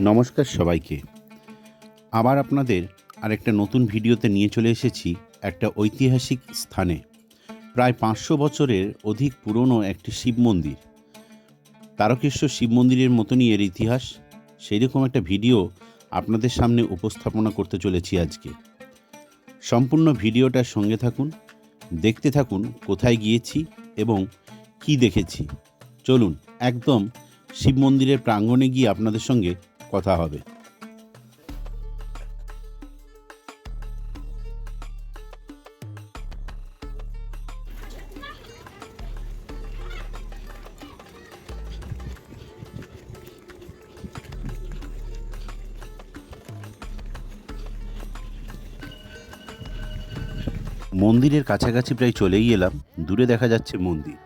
নমস্কার সবাইকে। আবার আপনাদের আরেকটা নতুন ভিডিওতে নিয়ে চলে এসেছি একটা ঐতিহাসিক স্থানে। প্রায় পাঁচশো বছরের অধিক পুরনো একটি শিব মন্দির। তারকেশ্বর শিব মন্দিরের মতনই এর ইতিহাস। সেই রকম একটা ভিডিও আপনাদের সামনে উপস্থাপনা করতে চলেছি আজকে। সম্পূর্ণ ভিডিওটার সঙ্গে থাকুন, দেখতে থাকুন কোথায় গিয়েছি এবং কি দেখেছি। চলুন, একদম শিব মন্দিরের প্রাঙ্গণে গিয়ে আপনাদের সঙ্গে কথা হবে। মন্দিরের কাছাকাছি প্রায় চলেই এলাম, দূরে দেখা যাচ্ছে মন্দির।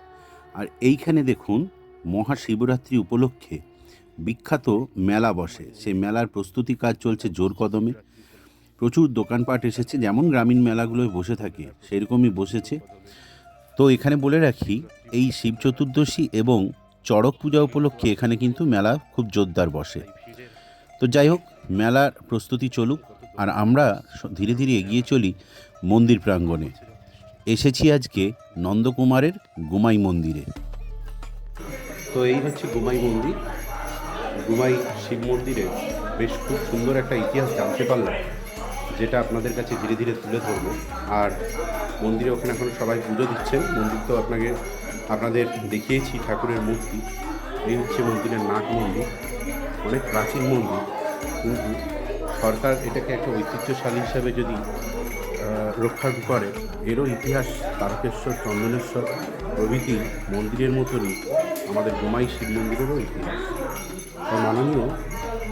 আর এইখানে দেখুন, মহাশিবরাত্রি উপলক্ষে বিখ্যাত মেলা বসে। সেই মেলার প্রস্তুতি কাজ চলছে জোর কদমে। প্রচুর দোকানপাট এসেছে, যেমন গ্রামীণ মেলাগুলোয় বসে থাকে সেরকমই বসেছে। তো এখানে বলে রাখি, এই শিব চতুর্দশী এবং চড়ক পূজা উপলক্ষে এখানে কিন্তু মেলা খুব জোরদার বসে। তো যাই হোক, মেলার প্রস্তুতি চলুক, আর আমরা ধীরে ধীরে এগিয়ে চলি মন্দির প্রাঙ্গণে। এসেছি আজকে নন্দকুমারের গুমাই মন্দিরে। তো এই হচ্ছে গুমাই মন্দির। গুমাই শিব মন্দিরে, বেশ খুব সুন্দর একটা ইতিহাস জানতে পারলাম, যেটা আপনাদের কাছে ধীরে ধীরে তুলে ধরবো। আর মন্দিরে ওখানে এখন সবাই পুজো দিচ্ছেন। মন্দির তো আপনাকে, আপনাদের দেখিয়েছি ঠাকুরের মূর্তি। এই হচ্ছে মন্দিরের নাট মন্দির, অনেক প্রাচীন মন্দির। কিন্তু সরকার এটাকে একটা ঐতিহ্যশালী হিসাবে যদি রক্ষা করে, এরও ইতিহাস তারকেশ্বর, চন্দনেশ্বর প্রভৃতি মন্দিরের মতনই আমাদের গোমাই শিব মন্দিরেরও ইতিহাস। তাই মাননীয়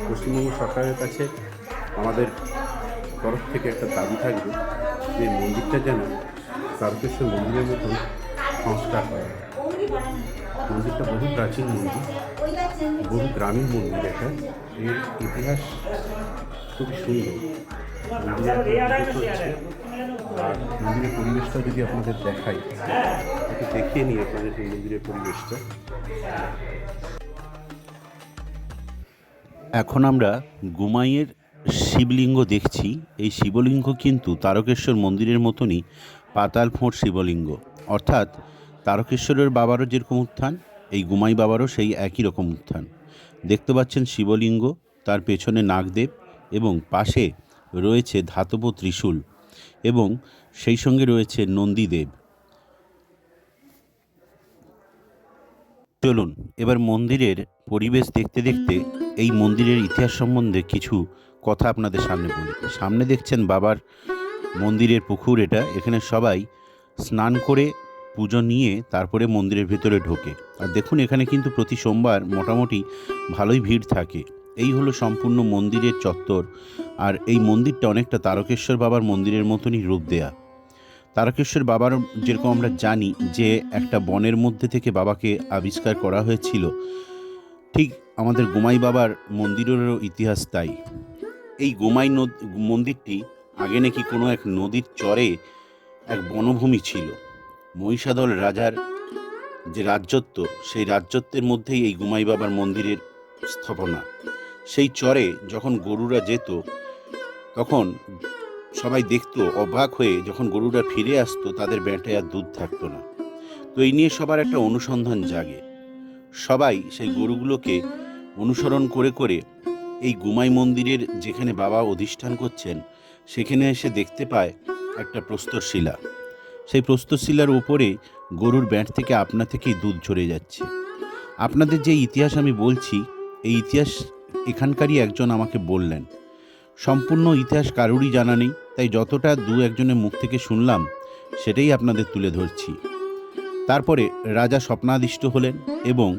পশ্চিমবঙ্গ সরকারের কাছে আমাদের তরফ থেকে একটা দাবি থাকবে যে মন্দিরটা যেন তারকেশ্বর মন্দিরের মতন সংস্কার হয়। মন্দিরটা বহু প্রাচীন মন্দির, বহু গ্রামীণ মন্দির এটা। এর ইতিহাস খুবই সুন্দর। আর মন্দিরের পরিবেশটা যদি আপনাদের দেখাই, একটু দেখিয়ে নিই আপনাদের মন্দিরের পরিবেশটা। এখন আমরা গুমাইয়ের শিবলিঙ্গ দেখছি। এই শিবলিঙ্গ কিন্তু তারকেশ্বর মন্দিরের মতনই পাতাল ফোঁট শিবলিঙ্গ। অর্থাৎ তারকেশ্বরের বাবারও যেরকম উত্থান, এই গুমাই বাবারও সেই একই রকম উত্থান। দেখতে পাচ্ছেন শিবলিঙ্গ, তার পেছনে নাগদেব এবং পাশে রয়েছে ধাতব ত্রিশূল এবং সেই সঙ্গে রয়েছে নন্দীদেব। চলুন, এবার মন্দিরের পরিবেশ দেখতে দেখতে এই মন্দিরের ইতিহাস সম্বন্ধে কিছু কথা আপনাদের সামনে বলি। সামনে দেখছেন বাবার মন্দিরের পুকুর এটা, এখানে সবাই স্নান করে পুজো নিয়ে তারপরে মন্দিরের ভেতরে ঢোকে। আর দেখুন, এখানে কিন্তু প্রতি সোমবার মোটামুটি ভালোই ভিড় থাকে। এই হলো সম্পূর্ণ মন্দিরের চত্বর। আর এই মন্দিরটা অনেকটা তারকেশ্বর বাবার মন্দিরের মতনই রূপ দেয়া। তারকেশ্বর বাবার যেরকম আমরা জানি যে একটা বনের মধ্যে থেকে বাবাকে আবিষ্কার করা হয়েছিল, ঠিক আমাদের গোমাই বাবার মন্দিরেরও ইতিহাস তাই। এই গোমাই নদ, মন্দিরটি আগে নাকি কোনো এক নদীর চরে এক বনভূমি ছিল। মহিষাদল রাজার যে রাজ্যত্ব সেই রাজ্যত্বের মধ্যেই এই গুমাই বাবার মন্দিরের স্থাপনা। সেই চরে যখন গরুরা যেত, তখন সবাই দেখতো, অবাক হয়ে যখন গরুরা ফিরে আসতো, তাদের ব্যাটে আর দুধ থাকতো না। তো এই নিয়ে সবার একটা অনুসন্ধান জাগে। সবাই সেই গরুগুলোকে অনুসরণ করে করে এই গুমাই মন্দিরের যেখানে বাবা অধিষ্ঠান করছেন, সেখানে এসে দেখতে পায় একটা প্রস্তরশিলা সেই প্রস্তরশিলার উপরে গরুর ব্যাট থেকে আপনা থেকেই দুধ ঝরে যাচ্ছে। আপনাদের যে ইতিহাস আমি বলছি, এই ইতিহাস এখানকারই একজন আমাকে বললেন। সম্পূর্ণ ইতিহাস কারুরই জানা নেই, তাই যতটা দু একজনের মুখ থেকে শুনলাম, সেটাই আপনাদের তুলে ধরছি। তারপরে রাজা স্বপ্নাদিষ্ট হলেন এবং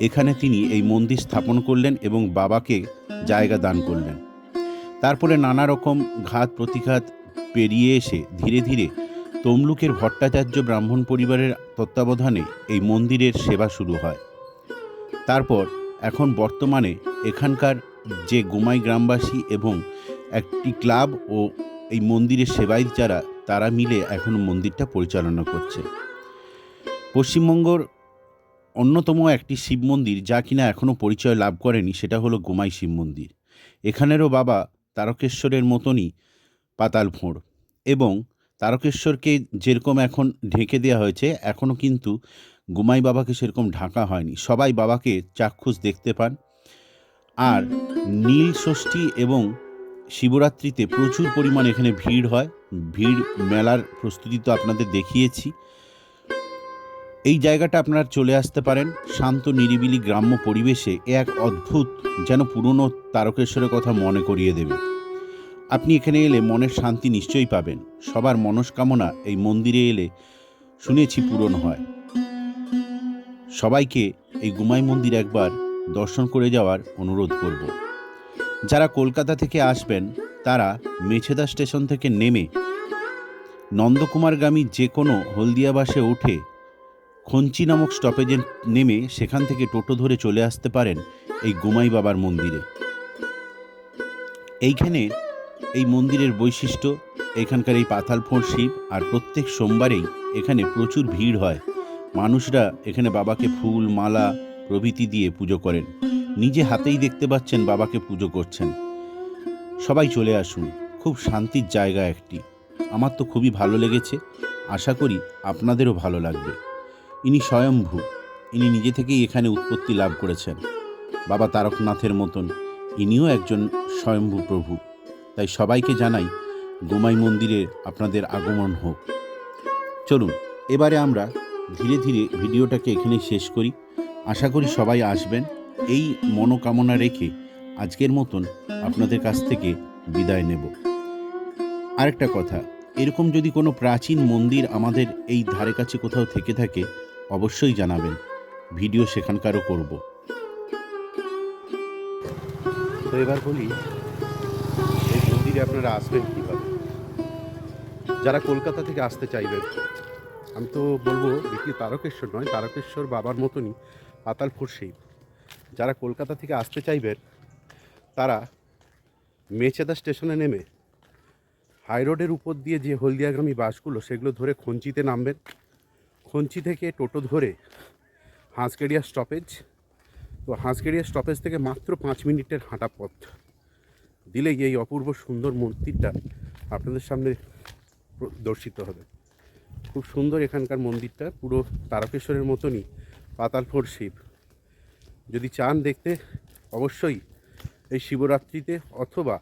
এখানে তিনি এই মন্দির স্থাপন করলেন এবং বাবাকে জায়গা দান করলেন। তারপরে নানা রকম ঘাত প্রতিঘাত পেরিয়ে এসে ধীরে ধীরে তমলুকের ভট্টাচার্য ব্রাহ্মণ পরিবারের তত্ত্বাবধানে এই মন্দিরের সেবা শুরু হয়। তারপর এখন বর্তমানে এখানকার যে গোমাই গ্রামবাসী এবং একটি ক্লাব ও এই মন্দিরের সেবাই যারা, তারা মিলে এখন মন্দিরটা পরিচালনা করছে। পশ্চিমবঙ্গর অন্যতম একটি শিব মন্দির যা কিনা এখনও পরিচয় লাভ করেনি, সেটা হলো গোমাই শিব মন্দির। এখানেরও বাবা তারকেশ্বরের মতনই পাতাল ফোঁড় এবং তারকেশ্বরকে যেরকম এখন ঢেকে দেওয়া হয়েছে এখনও কিন্তু গুমাই বাবাকে সেরকম ঢাকা হয়নি। সবাই বাবাকে চাক্ষুষ দেখতে পান। আর নীল ষষ্ঠী এবং শিবরাত্রিতে প্রচুর পরিমাণ এখানে ভিড় হয়। ভিড় মেলার প্রস্তুতি তো আপনাদের দেখিয়েছি। এই জায়গাটা আপনারা চলে আসতে পারেন। শান্ত, নিরিবিলি গ্রাম্য পরিবেশে এ এক অদ্ভুত যেন পুরনো তারকেশ্বরের কথা মনে করিয়ে দেবে। আপনি এখানে এলে মনের শান্তি নিশ্চয়ই পাবেন। সবার মনস্কামনা এই মন্দিরে এলে শুনেছি পূরণ হয়। সবাইকে এই গুমাই মন্দির একবার দর্শন করে যাওয়ার অনুরোধ করব। যারা কলকাতা থেকে আসবেন, তারা মেছেদা স্টেশন থেকে নেমে নন্দকুমারগামী যে কোনো হলদিয়া বাসে উঠে খঞ্চি নামক স্টপেজে নেমে সেখান থেকে টোটো ধরে চলে আসতে পারেন এই গুমাই বাবার মন্দিরে। এইখানে এই মন্দিরের বৈশিষ্ট্য, এখানকার এই পাতালফোঁড় শিব আর প্রত্যেক সোমবারেই এখানে প্রচুর ভিড় হয়। মানুষরা এখানে বাবাকে ফুল, মালা, প্রভৃতি দিয়ে পুজো করেন। নিজে হাতেই দেখতে পাচ্ছেন বাবাকে পুজো করছেন। সবাই চলে আসুন, খুব শান্তির জায়গা একটি। আমার তো খুবই ভালো লেগেছে, আশা করি আপনাদেরও ভালো লাগবে। ইনি স্বয়ম্ভু, ইনি নিজে থেকেই এখানে উৎপত্তি লাভ করেছেন। বাবা তারকনাথের মতন, ইনিও একজন স্বয়ম্ভু প্রভু। তাই সবাইকে জানাই, গোমাই মন্দিরে আপনাদের আগমন হোক। চলুন, এবারে আমরা ধীরে ধীরে ভিডিওটাকে এখানেই শেষ করি। আশা করি সবাই আসবেন। এই মনোকামনা রেখে আজকের মতন আপনাদের কাছ থেকে বিদায় নেব। আরেকটা কথা, এরকম যদি কোনো প্রাচীন মন্দির আমাদের এই ধারে কাছে কোথাও থেকে থাকে, অবশ্যই জানাবেন। ভিডিও সেখানকারও করব। তো এবার বলি, এই মন্দিরে আপনারা আসবেন কীভাবে? যারা কলকাতা থেকে আসতে চাইবেন, আমি তো বলব দেখি তারকেশ্বর নয়, তারকেশ্বর বাবার মতনই পাতাল শিব যারা কলকাতা থেকে আসতে চাইবেন তারা মেচেদা স্টেশনে নেমে হাই রোডের উপর দিয়ে যে হলদিয়াগামী বাসগুলো, সেগুলো ধরে খঞ্চিতে নামবেন। খঞ্চি থেকে টোটো ধরে হাঁসগেড়িয়া স্টপেজ তো হাঁসগেড়িয়া স্টপেজ থেকে মাত্র পাঁচ মিনিটের হাঁটা পথ। দিলেই এই অপূর্ব সুন্দর মন্দিরটা আপনাদের সামনে দর্শিত হবে। খুব সুন্দর এখানকার মন্দিরটা, পুরো তারকেশ্বরের মতনই পাতালফোড় শিব। যদি চান দেখতে, অবশ্যই এই শিবরাত্রিতে অথবা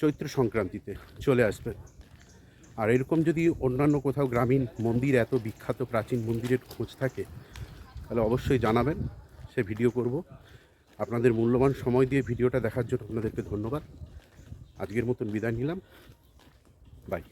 চৈত্র সংক্রান্তিতে চলে আসবেন। আর এরকম যদি অন্যান্য কোথাও গ্রামীণ মন্দির, এত বিখ্যাত প্রাচীন মন্দিরের খোঁজ থাকে, তাহলে অবশ্যই জানাবেন, সে ভিডিও করব। আপনাদের মূল্যবান সময় দিয়ে ভিডিওটা দেখার জন্য আপনাদেরকে ধন্যবাদ। আজকের মতন বিদায় নিলাম। বাই।